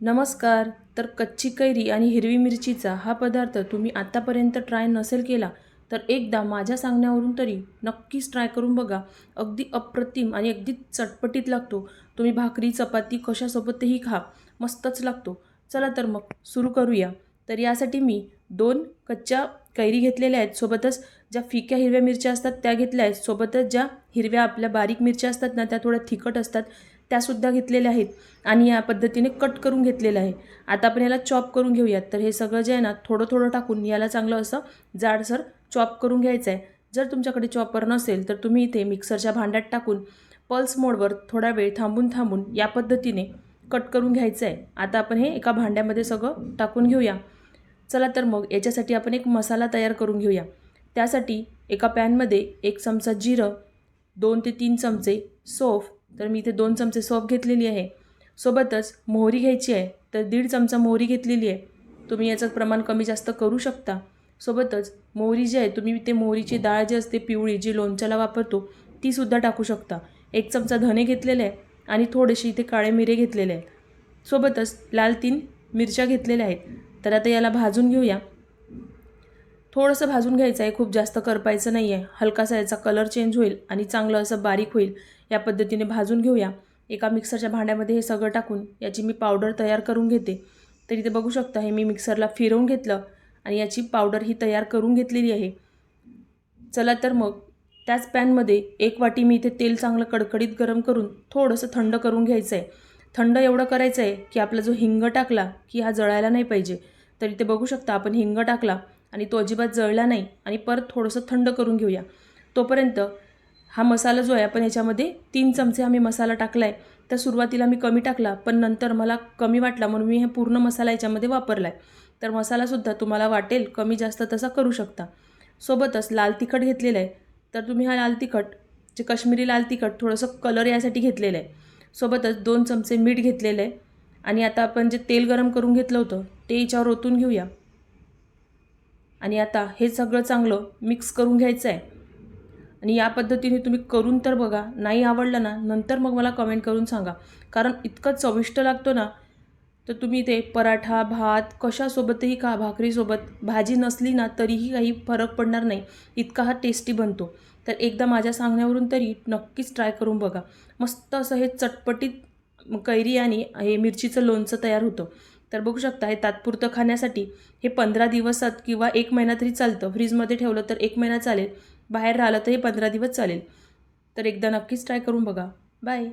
नमस्कार. तर कच्ची कैरी आणि हिरवी मिरचीचा हा पदार्थ तुम्ही आत्तापर्यंत ट्राय नसेल केला तर एकदा माझ्या सांगण्यावरून तरी नक्कीच ट्राय करून बघा. अगदी अप्रतिम आणि अगदी चटपटीत लागतो. तुम्ही भाकरी चपाती कशासोबतही खा मस्तच लागतो. चला तर मग सुरू करूया. तर यासाठी मी दोन कच्च्या कैरी घेतलेल्या आहेत. सोबतच ज्या फिक्या हिरव्या मिरच्या असतात त्या घेतल्या आहेत. सोबतच ज्या हिरव्या आपल्या बारीक मिरच्या असतात ना त्या थोड्या थिकट असतात. त्यासुद्धा घेतलेल्या आहेत आणि या पद्धतीने कट करून घेतलेलं आहे. आता आपण याला चॉप करून घेऊयात. तर हे सगळं जे आहे ना थोडं थोडं टाकून याला चांगलं असं जाडसर चॉप करून घ्यायचं आहे. जर तुमच्याकडे चॉपर नसेल तर तुम्ही इथे मिक्सरच्या भांड्यात टाकून पल्स मोडवर थोडा वेळ थांबून थांबून या पद्धतीने कट करून घ्यायचं आहे. आता आपण हे एका भांड्यामध्ये सगळं टाकून घेऊया. चला तर मग याच्यासाठी आपण एक मसाला तयार करून घेऊया. त्यासाठी एका पॅनमध्ये एक चमचा जिरं दोन ते तीन चमचे सोफ तर मी इथे दोन चमचे सोप घेतलेली आहे. सोबतच मोहरी घ्यायची आहे तर दीड चमचा मोहरी घेतलेली आहे. तुम्ही याचं प्रमाण कमी जास्त करू शकता. सोबतच मोहरी जी आहे तुम्ही ते मोहरीची डाळ जी असते पिवळी जी लोणच्याला वापरतो तीसुद्धा टाकू शकता. एक चमचा धने घेतलेले आहे आणि थोडेसे इथे काळे मिरे घेतलेले आहेत. सोबतच लाल तीन मिरच्या घेतलेल्या आहेत. तर आता याला भाजून घेऊया. थोडंसं भाजून घ्यायचं आहे खूप जास्त करपायचं नाही आहे हलकासा याचा कलर चेंज होईल आणि चांगलं असं बारीक होईल. या पद्धतीने भाजून घेऊया. एका मिक्सरच्या भांड्यामध्ये हे सगळं टाकून याची मी पावडर तयार करून घेते. तर इथे बघू शकता हे मी मिक्सरला फिरवून घेतलं आणि याची पावडर ही तयार करून घेतलेली आहे. चला तर मग त्याच पॅनमध्ये एक वाटी मी इथे तेल चांगलं कडकडीत गरम करून थोडंसं थंड करून घ्यायचं आहे थंड एवढं करायचं आहे की आपला जो हिंग टाकला की हा जळायला नाही पाहिजे. तर इथे बघू शकता आपण हिंग टाकला आणि तो अजिबात जळला नाही आणि परत थोडंसं थंड करून घेऊया. तोपर्यंत हा मसाला जो आहे आपण याच्यामध्ये तीन चमचे आम्ही मसाला टाकला आहे तर सुरुवातीला मी कमी टाकला पण नंतर मला कमी वाटला म्हणून मी हे पूर्ण मसाला याच्यामध्ये वापरला आहे तर मसालासुद्धा तुम्हाला वाटेल कमी जास्त तसा करू शकता. सोबतच लाल तिखट घेतलेलं आहे. तर तुम्ही हा लाल तिखट जे काश्मीरी लाल तिखट थोडंसं कलर यासाठी घेतलेलं आहे. सोबतच दोन चमचे मीठ घेतलेलं आहे. आणि आता आपण जे तेल गरम करून घेतलं होतं ते याच्यावर ओतून घेऊया. आणि आता हे सगळं चांगलं मिक्स करून घ्यायचं आहे आणि या पद्धतीने तुम्ही करून तर बघा नाही आवडलं ना नंतर मग मला कमेंट करून सांगा. कारण इतकं चविष्ट लागतो ना तर तुम्ही ते पराठा भात कशासोबतही खा भाकरीसोबत. भाजी नसली ना तरीही काही फरक पडणार नाही. इतका हा टेस्टी बनतो. तर एकदा माझ्या सांगण्यावरून तरी नक्कीच ट्राय करून बघा. मस्त असं हे चटपटीत कैरी आणि हे मिरचीचं लोणचं तयार होतं. तर बघू शकता हे तात्पुरतं खाण्यासाठी हे पंधरा दिवसात किंवा एक महिना तरी चालतं. फ्रीजमध्ये ठेवलं तर एक महिना चालेल. बाहेर राहिलं तर हे पंधरा दिवस चालेल. तर एकदा नक्कीच ट्राय करून बघा. बाय.